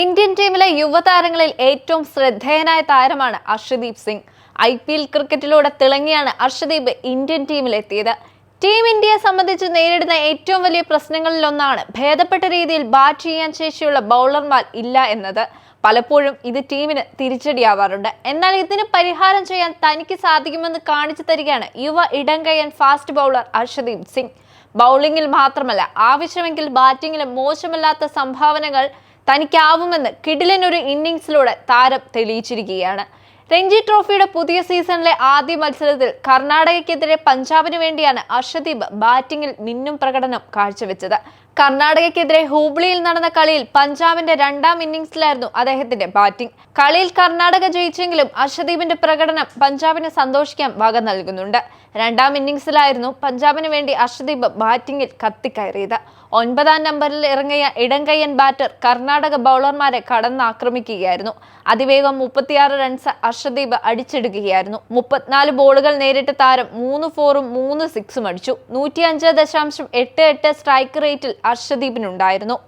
Indian ടീമിലെ യുവതാരങ്ങളിൽ ഏറ്റവും ശ്രദ്ധേയനായ താരമാണ് Arshdeep Singh. I P L ക്രിക്കറ്റിലൂടെ തിളങ്ങിയാണ് അർഷദീപ് ഇന്ത്യൻ ടീമിലെത്തിയത്. ടീം ഇന്ത്യയെ സംബന്ധിച്ച് നേരിടുന്ന ഏറ്റവും വലിയ പ്രശ്നങ്ങളിലൊന്നാണ് ഭേദപ്പെട്ട രീതിയിൽ ബാറ്റ് ചെയ്യാൻ ശേഷിയുള്ള ബൗളർമാർ ഇല്ല എന്നത്. പലപ്പോഴും ഇത് ടീമിന് തിരിച്ചടിയാവാറുണ്ട്. എന്നാൽ ഇതിന് പരിഹാരം ചെയ്യാൻ തനിക്ക് സാധിക്കുമെന്ന് കാണിച്ചു തരികയാണ് യുവ ഇടങ്കയൻ ഫാസ്റ്റ് ബൗളർ അർഷദീപ് സിംഗ്. ബൗളിംഗിൽ മാത്രമല്ല ആവശ്യമെങ്കിൽ ബാറ്റിംഗിലും മോശമല്ലാത്ത സംഭാവനകൾ തനിക്കാവുമെന്ന് ഒരു ഇന്നിംഗ്സിലൂടെ താരം തെളിയിച്ചിരിക്കുകയാണ്. രഞ്ജി ട്രോഫിയുടെ പുതിയ സീസണിലെ ആദ്യ മത്സരത്തിൽ കർണാടകയ്ക്കെതിരെ പഞ്ചാബിന് വേണ്ടിയാണ് അർഷദീപ് ബാറ്റിംഗിൽ മിന്നും പ്രകടനം കാഴ്ചവെച്ചത്. കർണാടകയ്ക്കെതിരെ ഹൂബ്ലിയിൽ നടന്ന കളിയിൽ പഞ്ചാബിന്റെ രണ്ടാം ഇന്നിംഗ്സിലായിരുന്നു അദ്ദേഹത്തിന്റെ ബാറ്റിംഗ്. കളിയിൽ കർണാടക ജയിച്ചെങ്കിലും അർഷദീപിന്റെ പ്രകടനം പഞ്ചാബിനെ സന്തോഷിക്കാൻ വക നൽകുന്നുണ്ട്. രണ്ടാം ഇന്നിംഗ്സിലായിരുന്നു പഞ്ചാബിന് വേണ്ടി അർഷദീപ് ബാറ്റിംഗിൽ കത്തിക്കയറിയത്. ഒൻപതാം നമ്പറിൽ ഇറങ്ങിയ ഇടങ്കയ്യൻ ബാറ്റർ കർണാടക ബൗളർമാരെ കടന്നാക്രമിക്കുകയായിരുന്നു. അതിവേഗം മുപ്പത്തിയാറ് റൺസ് അർഷദീപ് അടിച്ചെടുക്കുകയായിരുന്നു. മുപ്പത്തിനാല് ബോളുകൾ നേരിട്ട താരം മൂന്ന് ഫോറും മൂന്ന് സിക്സും അടിച്ചു. നൂറ്റിയഞ്ച് ദശാംശം എട്ട് എട്ട് സ്ട്രൈക്ക് റേറ്റിൽ അർഷദീപിനുണ്ടായിരുന്നു.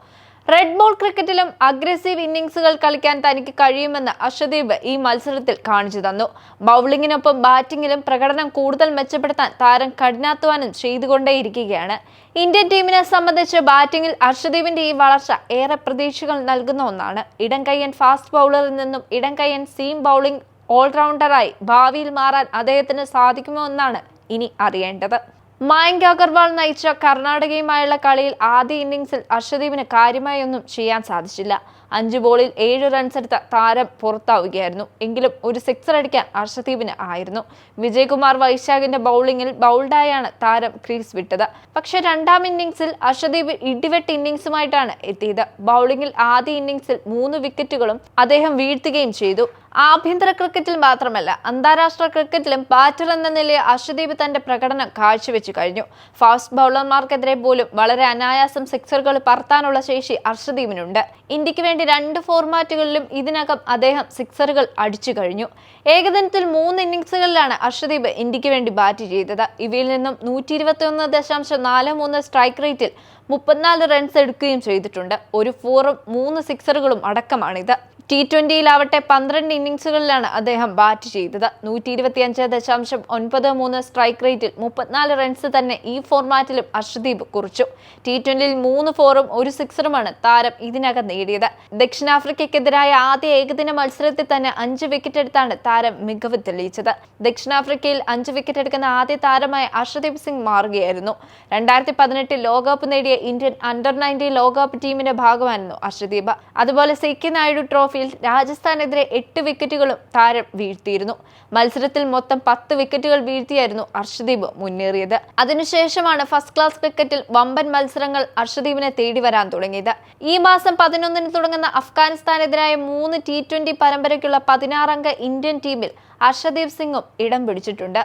റെഡ് ബോൾ ക്രിക്കറ്റിലും അഗ്രസീവ് ഇന്നിംഗ്സുകൾ കളിക്കാൻ തനിക്ക് കഴിയുമെന്ന് അർഷദീപ് ഈ മത്സരത്തിൽ കാണിച്ചു തന്നു. ബൗളിങ്ങിനൊപ്പം ബാറ്റിംഗിലും പ്രകടനം കൂടുതൽ മെച്ചപ്പെടുത്താൻ താരം കഠിനാധ്വാനം ചെയ്തുകൊണ്ടേയിരിക്കുകയാണ്. ഇന്ത്യൻ ടീമിനെ സംബന്ധിച്ച് ബാറ്റിംഗിൽ അർഷദീപിന്റെ ഈ വളർച്ച ഏറെ പ്രതീക്ഷകൾ നൽകുന്ന ഒന്നാണ്. ഇടംകയ്യൻ ഫാസ്റ്റ് ബൗളറിൽ നിന്നും ഇടംകയ്യൻ സീം ബൗളിംഗ് ഓൾറൗണ്ടറായി ഭാവിയിൽ മാറാൻ അദ്ദേഹത്തിന് സാധിക്കുമോ എന്നാണ് ഇനി അറിയേണ്ടത്. മായങ്ക് അഗർവാൾ നയിച്ച കർണാടകയുമായുള്ള കളിയിൽ ആദ്യ ഇന്നിംഗ്സിൽ അർഷദീപിന് കാര്യമായി ഒന്നും ചെയ്യാൻ സാധിച്ചില്ല. അഞ്ച് ബോളിൽ ഏഴ് റൺസ് എടുത്ത താരം പുറത്താവുകയായിരുന്നു. എങ്കിലും ഒരു സിക്സർ അടിക്കാൻ അർഷദീപിന് ആയിരുന്നു. വിജയ്കുമാർ വൈശാഖിന്റെ ബൗളിംഗിൽ ബൗൾഡായാണ് താരം ക്രീസ് വിട്ടത്. പക്ഷേ രണ്ടാം ഇന്നിംഗ്സിൽ അർഷദീപ് ഇടിവെട്ട് ഇന്നിംഗ്സുമായിട്ടാണ് എത്തിയത്. ബൗളിംഗിൽ ആദ്യ ഇന്നിംഗ്സിൽ മൂന്ന് വിക്കറ്റുകളും അദ്ദേഹം വീഴ്ത്തുകയും ചെയ്തു. ആഭ്യന്തര ക്രിക്കറ്റിൽ മാത്രമല്ല അന്താരാഷ്ട്ര ക്രിക്കറ്റിലും ബാറ്റർ എന്ന നിലയിൽ അർഷദീപ് തന്റെ പ്രകടനം കാഴ്ചവെച്ചു കഴിഞ്ഞു. ഫാസ്റ്റ് ബൗളർമാർക്കെതിരെ പോലും വളരെ അനായാസം സിക്സറുകൾ പറത്താനുള്ള ശേഷി അർഷദീപിനുണ്ട് ഇന്ത്യയ്ക്ക് വേണ്ടി രണ്ട് ഫോർമാറ്റുകളിലും ഇതിനകം അദ്ദേഹം സിക്സറുകൾ അടിച്ചു കഴിഞ്ഞു. ഏകദിനത്തിൽ മൂന്ന് ഇന്നിംഗ്സുകളിലാണ് അർഷദീപ് ഇന്ത്യയ്ക്ക് വേണ്ടി ബാറ്റ് ചെയ്തത്. ഇവയിൽ നിന്നും നൂറ്റി ഇരുപത്തിയൊന്ന് ദശാംശം നാല് മൂന്ന് സ്ട്രൈക്ക് റേറ്റിൽ മുപ്പത്തിനാല് റൺസ് എടുക്കുകയും ചെയ്തിട്ടുണ്ട്. ഒരു ഫോറും മൂന്ന് സിക്സറുകളും അടക്കമാണിത്. ടി ട്വന്റിയിലാവട്ടെ പന്ത്രണ്ട് ഇന്നിംഗ്സുകളിലാണ് അദ്ദേഹം ബാറ്റ് ചെയ്തത്. നൂറ്റി ഇരുപത്തിയഞ്ച് ദശാംശം ഒൻപത് മൂന്ന് സ്ട്രൈക്ക് റേറ്റിൽ മുപ്പത്തിനാല് റൺസ് തന്നെ ഈ ഫോർമാറ്റിലും അർഷദീപ് കുറിച്ചു. ടി ട്വന്റിയിൽ മൂന്ന് ഫോറും ഒരു സിക്സറുമാണ് താരം ഇതിനകം നേടിയത്. ദക്ഷിണാഫ്രിക്കയ്ക്കെതിരായ ആദ്യ ഏകദിന മത്സരത്തിൽ തന്നെ അഞ്ച് വിക്കറ്റ് എടുത്താണ് താരം മികവ് തെളിയിച്ചത്. ദക്ഷിണാഫ്രിക്കയിൽ അഞ്ച് വിക്കറ്റ് എടുക്കുന്ന ആദ്യ താരമായ അർഷദീപ് സിംഗ് മാറുകയായിരുന്നു. രണ്ടായിരത്തി പതിനെട്ടിൽ ലോകകപ്പ് നേടിയ ഇന്ത്യൻ അണ്ടർ നയന്റീൻ ലോകകപ്പ് ടീമിന്റെ ഭാഗമായിരുന്നു അർഷദീപ്. അതുപോലെ സിക്കി നായിഡു ട്രോഫിയിൽ രാജസ്ഥാനെതിരെ എട്ട് വിക്കറ്റുകളും താരം വീഴ്ത്തിയിരുന്നു. മത്സരത്തിൽ മൊത്തം പത്ത് വിക്കറ്റുകൾ വീഴ്ത്തിയായിരുന്നു അർഷദീപ് മുന്നേറിയത്. അതിനുശേഷമാണ് ഫസ്റ്റ് ക്ലാസ് ക്രിക്കറ്റിൽ വമ്പൻ മത്സരങ്ങൾ അർഷദീപിനെ തേടി വരാൻ തുടങ്ങിയത്. ഈ മാസം പതിനൊന്നിന് തുടങ്ങുന്ന അഫ്ഗാനിസ്ഥാനെതിരായ മൂന്ന് ടി ട്വന്റി പരമ്പരയ്ക്കുള്ള പതിനാറംഗ ഇന്ത്യൻ ടീമിൽ അർഷദീപ് സിംഗും ഇടം പിടിച്ചിട്ടുണ്ട്.